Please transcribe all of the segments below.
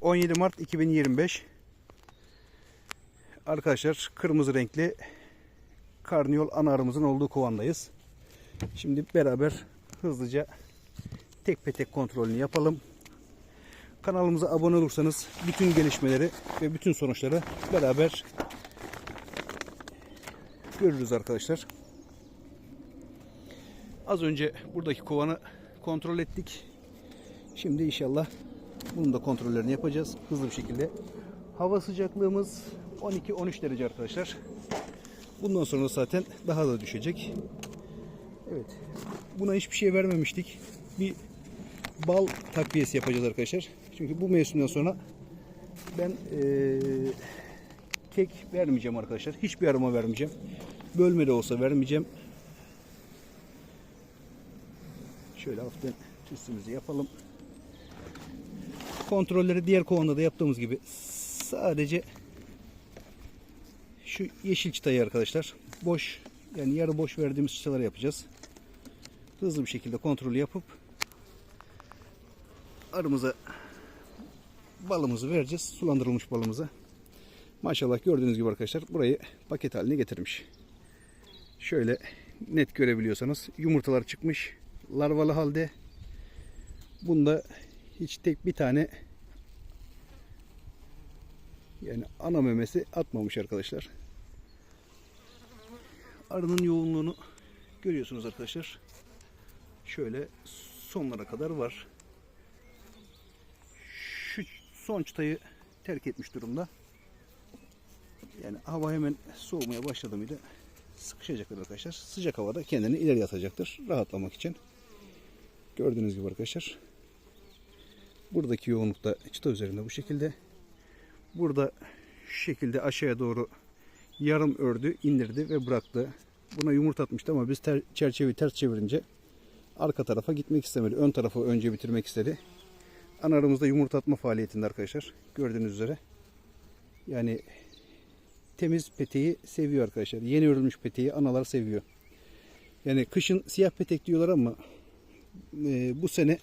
17 Mart 2025. Arkadaşlar kırmızı renkli karniyol ana arımızın olduğu kovandayız. Şimdi beraber hızlıca tek pe tek kontrolünü yapalım. Kanalımıza abone olursanız bütün gelişmeleri ve bütün sonuçları beraber görürüz arkadaşlar. Az önce buradaki kovanı kontrol ettik. Şimdi inşallah bunun da kontrollerini yapacağız hızlı bir şekilde. Hava sıcaklığımız 12-13 derece arkadaşlar. Bundan sonra zaten daha da düşecek. Evet. Buna hiçbir şey vermemiştik. Bir bal takviyesi yapacağız arkadaşlar. Çünkü bu mevsimden sonra ben eee, kek vermeyeceğim arkadaşlar. Hiçbir aroma vermeyeceğim. Bölme de olsa vermeyeceğim. Şöyle hafiften tütsümüzü yapalım. Kontrolleri diğer kovanda da yaptığımız gibi sadece şu yeşil çıtayı arkadaşlar boş yani yarı boş verdiğimiz çıtaları yapacağız. Hızlı bir şekilde kontrolü yapıp arımıza balımızı vereceğiz. Sulandırılmış balımıza. Maşallah gördüğünüz gibi arkadaşlar burayı paket haline getirmiş. Şöyle net görebiliyorsanız yumurtalar çıkmış. Larvalı halde. Bunda hiç tek bir tane yani ana memesi atmamış arkadaşlar. Arının yoğunluğunu görüyorsunuz arkadaşlar. Şöyle sonlara kadar var. Şu son çıtayı terk etmiş durumda. Yani hava hemen soğumaya başladı mıydı sıkışacaktır arkadaşlar. Sıcak havada kendini ileri atacaktır rahatlamak için. Gördüğünüz gibi arkadaşlar. Buradaki yoğunluk da çıta üzerinde bu şekilde. Burada şu şekilde aşağıya doğru yarım ördü, indirdi ve bıraktı. Buna yumurta atmıştı ama biz ter, çerçeveyi ters çevirince arka tarafa gitmek istemedi. Ön tarafı önce bitirmek istedi. Anarımızda yumurta atma faaliyetinde arkadaşlar. Gördüğünüz üzere. Yani temiz peteği seviyor arkadaşlar. Yeni örülmüş peteği analar seviyor. Yani kışın siyah petek diyorlar ama e, bu sene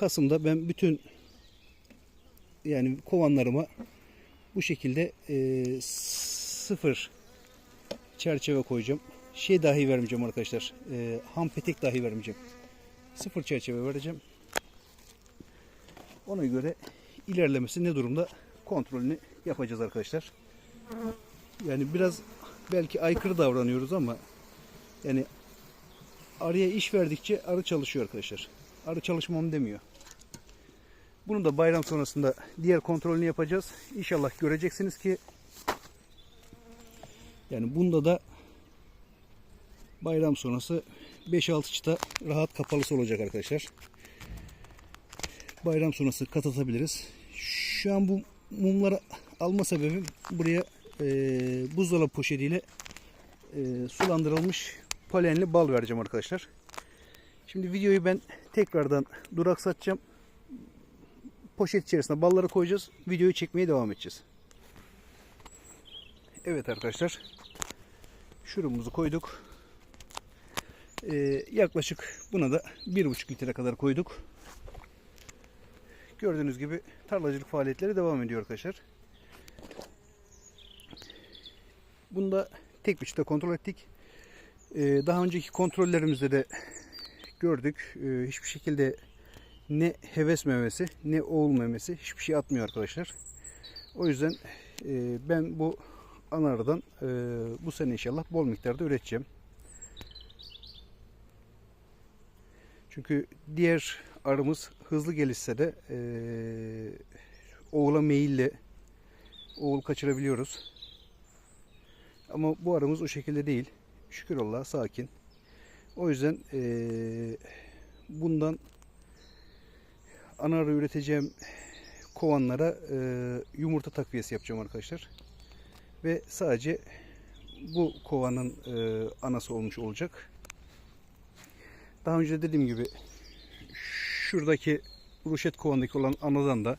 Kasım'da ben bütün yani kovanlarıma bu şekilde e, sıfır çerçeve koyacağım. Şey dahi vermeyeceğim arkadaşlar. E, ham petek dahi vermeyeceğim. Sıfır çerçeve vereceğim. Ona göre ilerlemesi ne durumda kontrolünü yapacağız arkadaşlar. Yani biraz belki aykırı davranıyoruz ama yani arıya iş verdikçe arı çalışıyor arkadaşlar. Arı çalışmam demiyor. Bunu da bayram sonrasında diğer kontrolünü yapacağız. İnşallah göreceksiniz ki yani bunda da bayram sonrası 5-6 çıta rahat kapalısı olacak arkadaşlar. Bayram sonrası katlatabiliriz. Şu an bu mumları alma sebebim buraya e, buzdolabı poşetiyle e, sulandırılmış polenli bal vereceğim arkadaşlar. Şimdi videoyu ben tekrardan duraksatacağım. Poşet içerisine balları koyacağız. Videoyu çekmeye devam edeceğiz. Evet arkadaşlar. Şurumuzu koyduk. Ee, yaklaşık buna da 1,5 litre kadar koyduk. Gördüğünüz gibi tarlacılık faaliyetleri devam ediyor arkadaşlar. Bunda tek çıta kontrol ettik. Ee, daha önceki kontrollerimizde de gördük. Ee, hiçbir şekilde ne heves memesi ne oğul memesi hiçbir şey atmıyor arkadaşlar. O yüzden e, ben bu anardan e, bu sene inşallah bol miktarda üreteceğim. Çünkü diğer arımız hızlı gelişse de e, oğula meyilli oğul kaçırabiliyoruz. Ama bu arımız o şekilde değil. Şükür Allah'a sakin. O yüzden e, bundan ana arı üreteceğim kovanlara e, yumurta takviyesi yapacağım arkadaşlar. Ve sadece bu kovanın e, anası olmuş olacak. Daha önce dediğim gibi şuradaki ruşet kovandaki olan anadan da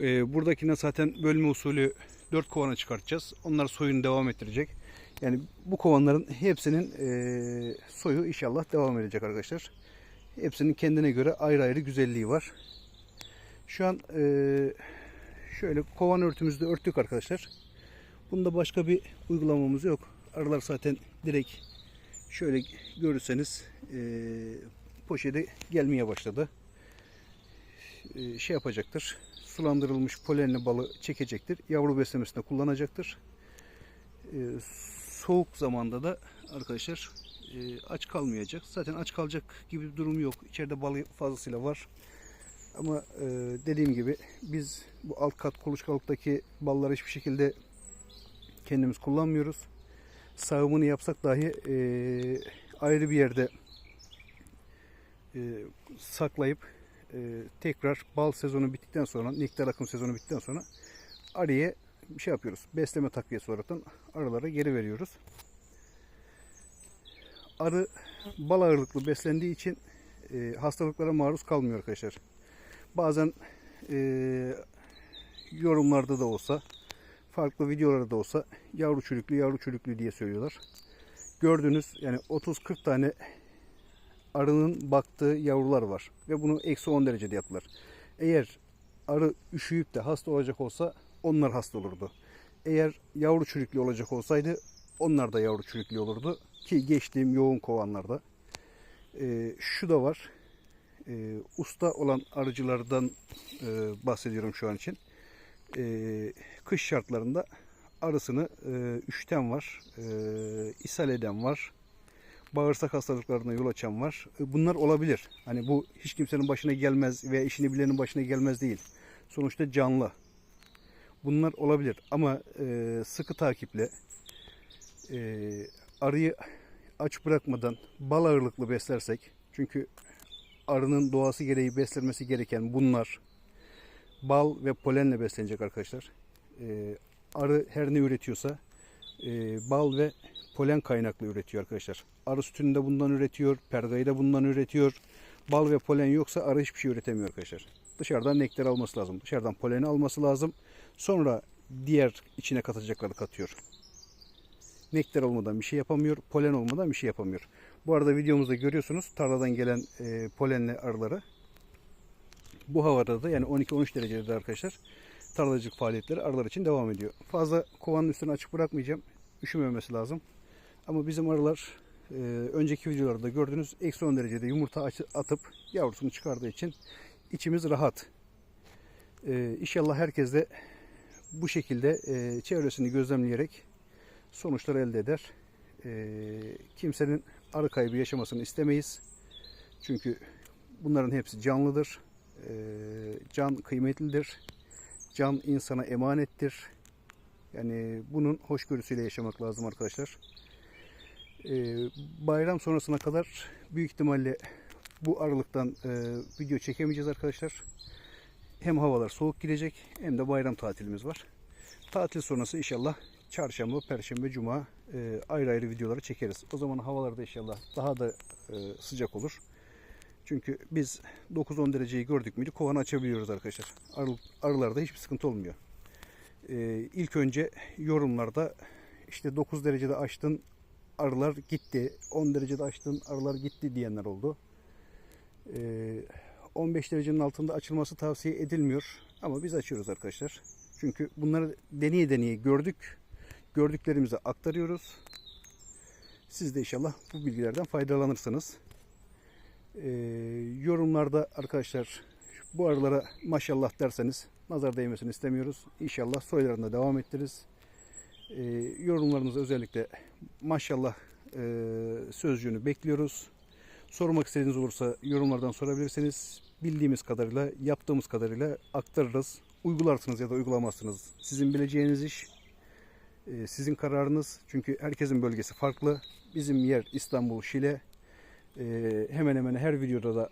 e, buradakine zaten bölme usulü 4 kovana çıkartacağız. Onlar soyunu devam ettirecek. Yani bu kovanların hepsinin e, soyu inşallah devam edecek arkadaşlar. Hepsinin kendine göre ayrı ayrı güzelliği var. Şu an e, Şöyle kovan örtümüzü de örttük arkadaşlar. Bunda başka bir uygulamamız yok. Arılar zaten direkt şöyle görürseniz e, poşete gelmeye başladı. E, şey yapacaktır. Sulandırılmış polenli balı çekecektir. Yavru beslemesinde kullanacaktır. E, soğuk zamanda da arkadaşlar e, aç kalmayacak. Zaten aç kalacak gibi bir durum yok. İçeride balı fazlasıyla var. Ama e, dediğim gibi biz bu alt kat kuluçkalıktaki balları hiçbir şekilde kendimiz kullanmıyoruz. Sağımını yapsak dahi e, ayrı bir yerde e, saklayıp e, tekrar bal sezonu bittikten sonra, nektar akım sezonu bittikten sonra arıya bir şey yapıyoruz. Besleme takviyesi olaraktan arılara geri veriyoruz. Arı bal ağırlıklı beslendiği için e, hastalıklara maruz kalmıyor arkadaşlar. Bazen e, yorumlarda da olsa farklı videolarda da olsa yavru çürüklü yavru çürüklü diye söylüyorlar. Gördüğünüz yani 30-40 tane arının baktığı yavrular var. Ve bunu eksi 10 derecede yaptılar. Eğer arı üşüyüp de hasta olacak olsa onlar hasta olurdu. Eğer yavru çürüklü olacak olsaydı onlar da yavru çürüklü olurdu. Ki geçtiğim yoğun kovanlarda. Ee, şu da var. Ee, usta olan arıcılardan e, bahsediyorum şu an için. Ee, kış şartlarında arısını e, üşüten var. E, ishal eden var bağırsak hastalıklarına yol açan var. E, Bunlar olabilir. Hani bu hiç kimsenin başına gelmez veya işini bilenin başına gelmez değil. Sonuçta canlı. Bunlar olabilir ama e, sıkı takiple e, arıyı aç bırakmadan bal ağırlıklı beslersek çünkü arının doğası gereği beslenmesi gereken bunlar bal ve polenle beslenecek arkadaşlar. E, arı her ne üretiyorsa e, bal ve polen kaynaklı üretiyor arkadaşlar. Arı sütünü de bundan üretiyor, pergayı da bundan üretiyor. Bal ve polen yoksa arı hiçbir şey üretemiyor arkadaşlar. Dışarıdan nektar alması lazım. Dışarıdan poleni alması lazım. Sonra diğer içine katacakları katıyor. Nektar olmadan bir şey yapamıyor. Polen olmadan bir şey yapamıyor. Bu arada videomuzda görüyorsunuz tarladan gelen e, polenli arıları. Bu havada da yani 12-13 derecede arkadaşlar tarlacılık faaliyetleri arılar için devam ediyor. Fazla kovanın üstünü açık bırakmayacağım. Üşümemesi lazım. Ama bizim arılar e, önceki videolarda gördüğünüz eksi 10 derecede yumurta atıp yavrusunu çıkardığı için içimiz rahat. E, inşallah herkes de bu şekilde e, çevresini gözlemleyerek sonuçlar elde eder. E, kimsenin arı kaybı yaşamasını istemeyiz. Çünkü bunların hepsi canlıdır. E, can kıymetlidir. Can insana emanettir. Yani bunun hoşgörüsüyle yaşamak lazım arkadaşlar. Ee, bayram sonrasına kadar büyük ihtimalle bu aralıktan e, video çekemeyeceğiz arkadaşlar. Hem havalar soğuk gidecek hem de bayram tatilimiz var. Tatil sonrası inşallah çarşamba, perşembe, cuma e, ayrı ayrı videoları çekeriz. O zaman havalar da inşallah daha da e, sıcak olur. Çünkü biz 9-10 dereceyi gördük müydü kovanı açabiliyoruz arkadaşlar. Arı, arılarda hiçbir sıkıntı olmuyor. Ee, ilk önce yorumlarda işte 9 derecede açtın arılar gitti. 10 derecede açtın arılar gitti diyenler oldu. Ee, 15 derecenin altında açılması tavsiye edilmiyor. Ama biz açıyoruz arkadaşlar. Çünkü bunları deneye deneye gördük. Gördüklerimizi aktarıyoruz. Siz de inşallah bu bilgilerden faydalanırsınız. Ee, yorumlarda arkadaşlar bu arılara maşallah derseniz nazar değmesini istemiyoruz. İnşallah soylarında devam ettiririz. Ee, yorumlarınızı özellikle maşallah e, sözcüğünü bekliyoruz. Sormak istediğiniz olursa yorumlardan sorabilirsiniz. Bildiğimiz kadarıyla, yaptığımız kadarıyla aktarırız. Uygularsınız ya da uygulamazsınız. Sizin bileceğiniz iş, e, sizin kararınız. Çünkü herkesin bölgesi farklı. Bizim yer İstanbul, Şile. E, hemen hemen her videoda da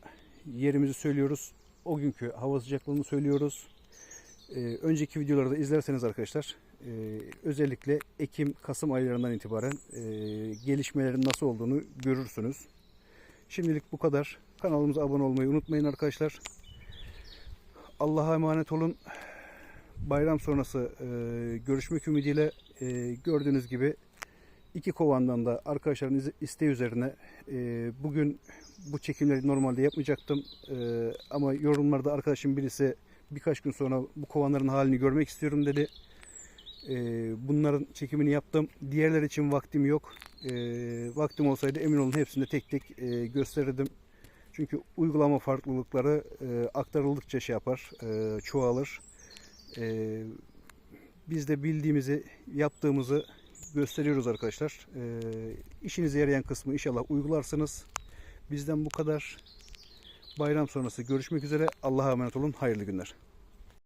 yerimizi söylüyoruz. O günkü hava sıcaklığını söylüyoruz. E, önceki videoları da izlerseniz arkadaşlar e, özellikle Ekim, Kasım aylarından itibaren e, gelişmelerin nasıl olduğunu görürsünüz. Şimdilik bu kadar. Kanalımıza abone olmayı unutmayın arkadaşlar. Allah'a emanet olun. Bayram sonrası e, görüşmek ümidiyle gördüğünüz gibi iki kovandan da arkadaşların isteği üzerine bugün bu çekimleri normalde yapmayacaktım. Ama yorumlarda arkadaşım birisi birkaç gün sonra bu kovanların halini görmek istiyorum dedi. E, bunların çekimini yaptım. Diğerler için vaktim yok. E, vaktim olsaydı emin olun hepsini tek tek e, gösterirdim. Çünkü uygulama farklılıkları e, aktarıldıkça şey yapar, e, çoğalır. Biz de bildiğimizi, yaptığımızı gösteriyoruz arkadaşlar. İşinize yarayan kısmı inşallah uygularsınız. Bizden bu kadar. Bayram sonrası görüşmek üzere. Allah'a emanet olun. Hayırlı günler.